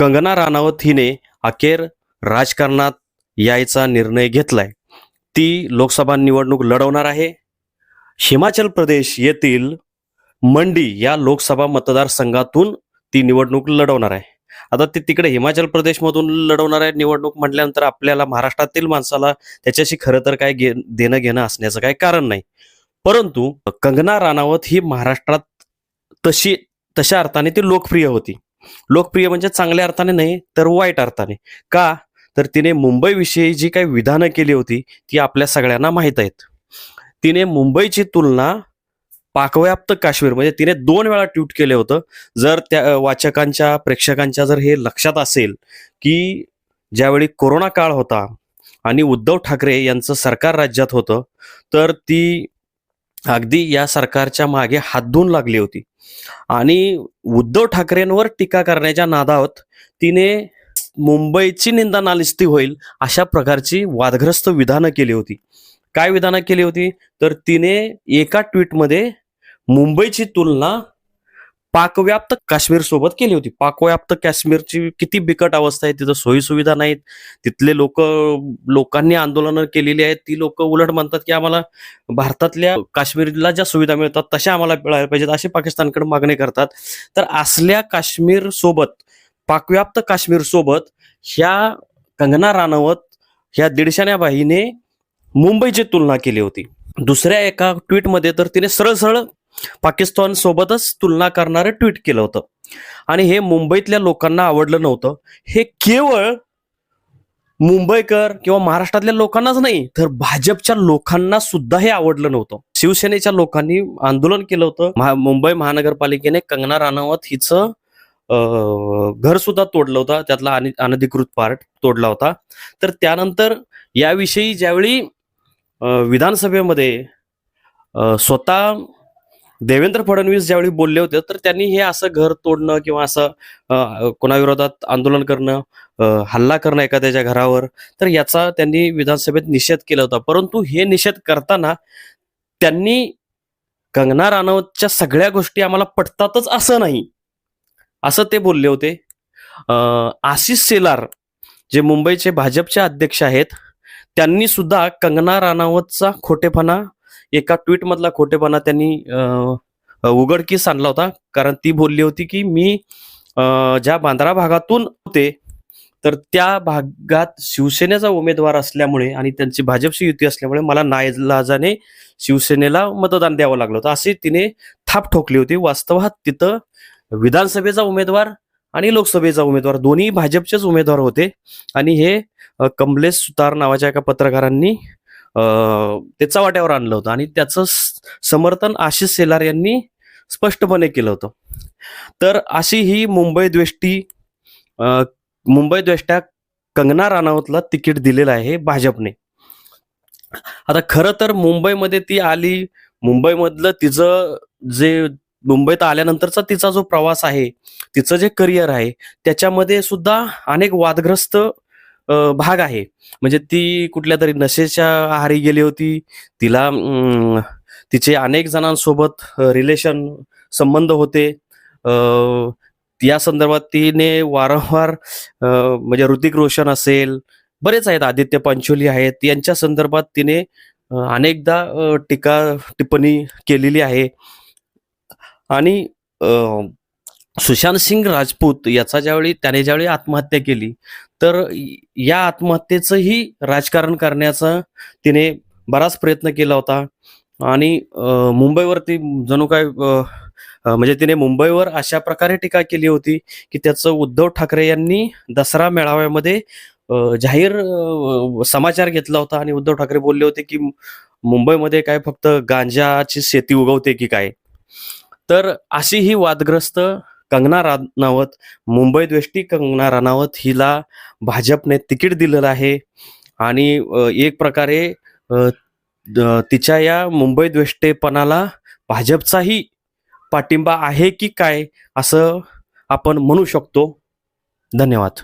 कंगना राणावत हिने अखेर राजकारणात यायचा निर्णय घेतलाय. ती लोकसभा निवडणूक लढवणार आहे. हिमाचल प्रदेश येथील मंडी या लोकसभा मतदारसंघातून ती निवडणूक लढवणार आहे. आता ती तिकडे हिमाचल प्रदेशमधून लढवणार आहे. निवडणूक म्हटल्यानंतर आपल्याला महाराष्ट्रातील माणसाला त्याच्याशी खरं तर काय घे देणं घेणं असण्याचं काही कारण नाही. परंतु कंगना राणावत ही महाराष्ट्रात तशी तशा अर्थाने ती लोकप्रिय होती. लोकप्रिय म्हणजे चांगल्या अर्थाने नाही तर वाईट अर्थाने. का? तर तिने मुंबईविषयी जी काही विधानं केली होती ती आपल्या सगळ्यांना माहीत आहेत. तिने मुंबईची तुलना पाकव्याप्त काश्मीर म्हणजे तिने दोन वेळा ट्विट केलं होतं. जर त्या वाचकांच्या प्रेक्षकांच्या जर हे लक्षात असेल की ज्यावेळी कोरोना काळ होता आणि उद्धव ठाकरे यांचं सरकार राज्यात होतं तर ती अगदी या सरकारच्या मागे हात धुवून लागली होती. आणि उद्धव ठाकरेंवर टीका करण्याच्या नादावत तिने मुंबईची निंदा नालिस्ती होईल अशा प्रकारची वादग्रस्त विधानं केली होती. काय विधानं केली होती? तर तिने एका ट्विटमध्ये मुंबईची तुलना पाकव्याप्त काश्मीर सोबत केली होती. पाकव्याप्त काश्मीरची किती बिकट अवस्था आहे तिथं सोयी सुविधा नाहीत. तिथले लोक लोकांनी आंदोलनं केलेली आहेत. ती लोक उलट म्हणतात की आम्हाला भारतातल्या काश्मीरला ज्या सुविधा मिळतात तशा आम्हाला मिळायला पाहिजेत असे पाकिस्तानकडे मागणी करतात. तर असल्या काश्मीर सोबत पाकव्याप्त काश्मीर सोबत ह्या कंगना राणावत ह्या दीडशाण्या बाईने मुंबईची तुलना केली होती. दुसऱ्या एका ट्विटमध्ये तर तिने सरळ सरळ पाकिस्तान सोबतच तुलना करणारं ट्विट केलं होतं. आणि हे मुंबईतल्या लोकांना आवडलं नव्हतं. हे केवळ मुंबईकर किंवा महाराष्ट्रातल्या लोकांनाच नाही तर भाजपच्या लोकांना सुद्धा हे आवडलं नव्हतं. शिवसेनेच्या लोकांनी आंदोलन केलं होतं. महा- मुंबई महानगरपालिकेने कंगना राणावत हिचं घर सुद्धा तोडलं होतं. त्यातला अनधिकृत पार्ट तोडला होता. तर त्यानंतर याविषयी ज्यावेळी विधानसभेमध्ये स्वतः देवेंद्र फडणवीस ज्यावेळी बोलले होते तर त्यांनी हे असं घर तोडणं किंवा असं कोणाविरोधात आंदोलन करणं हल्ला करणं एखाद्याच्या घरावर तर याचा त्यांनी विधानसभेत निषेध केला होता. परंतु हे निषेध करताना त्यांनी कंगना राणावतच्या सगळ्या गोष्टी आम्हाला पटतातच असं नाही. असं ते बोलले होते. आशिष सेलार जे मुंबईचे भाजपचे अध्यक्ष आहेत त्यांनी सुद्धा कंगना राणावतचा खोटेपणा एका ट्विटमधला खोटेपणा त्यांनी उघडकीस आणला होता. कारण ती बोलली होती की मी ज्या बांद्रा भागातून होते तर त्या भागात शिवसेनेचा उमेदवार असल्यामुळे आणि त्यांची भाजपशी युती असल्यामुळे मला नाईलाजाने शिवसेनेला मतदान द्यावं लागलं होतं. अशी तिने थाप ठोकली होती. वास्तवात तिथं विधानसभेचा उमेदवार आणि लोकसभेचा उमेदवार दोन्ही भाजपचेच उमेदवार होते. आणि हे कमलेश सुतार नावाच्या एका पत्रकारांनी ते चव्हाट्यावर आणलं होतं. आणि त्याचं समर्थन आशिष सेलार यांनी स्पष्टपणे केलं होतं. तर अशी ही मुंबई द्वेष्टी मुंबई द्वेष्ट्या कंगना राणावतला तिकीट दिलेलं आहे भाजपने. आता खरं तर मुंबईमध्ये ती आली. मुंबईमधलं तिचं जे मुंबईत आल्यानंतरचा तिचा जो प्रवास आहे तिचं जे करिअर आहे त्याच्यामध्ये सुद्धा अनेक वादग्रस्त भाग आहे. म्हणजे ती कुठल्या तरी नशेच्या आहारी गेली होती. तिला तिचे अनेक जणांसोबत रिलेशन संबंध होते. या संदर्भात तिने वारंवार म्हणजे ऋतिक रोशन असेल बरेच आहेत. आदित्य पंचोली आहेत. यांच्या संदर्भात तिने अनेकदा टीका टिप्पणी केलेली आहे. आणि सुशांत सिंग राजपूत याचा ज्यावेळी त्याने ज्यावेळी आत्महत्या केली तर या आत्महत्येचंही राजकारण करण्याचा तिने बराच प्रयत्न केला होता. आणि मुंबईवरती जणू काय म्हणजे तिने मुंबईवर अशा प्रकारे टीका केली होती की त्याचं उद्धव ठाकरे यांनी दसरा मेळाव्यामध्ये जाहीर समाचार घेतला होता आणि उद्धव ठाकरे बोलले होते की मुंबईमध्ये काय फक्त गांजाची शेती उगवते की काय? तर अशी ही वादग्रस्त कंगना राणावत मुंबई द्वेष्टी कंगना राणावत हिला भाजपने तिकीट दिलेलं आहे. आणि एक प्रकारे द- तिच्या या मुंबई द्वेष्टेपणाला भाजपचाही पाठिंबा आहे की काय असं आपण म्हणू शकतो. धन्यवाद.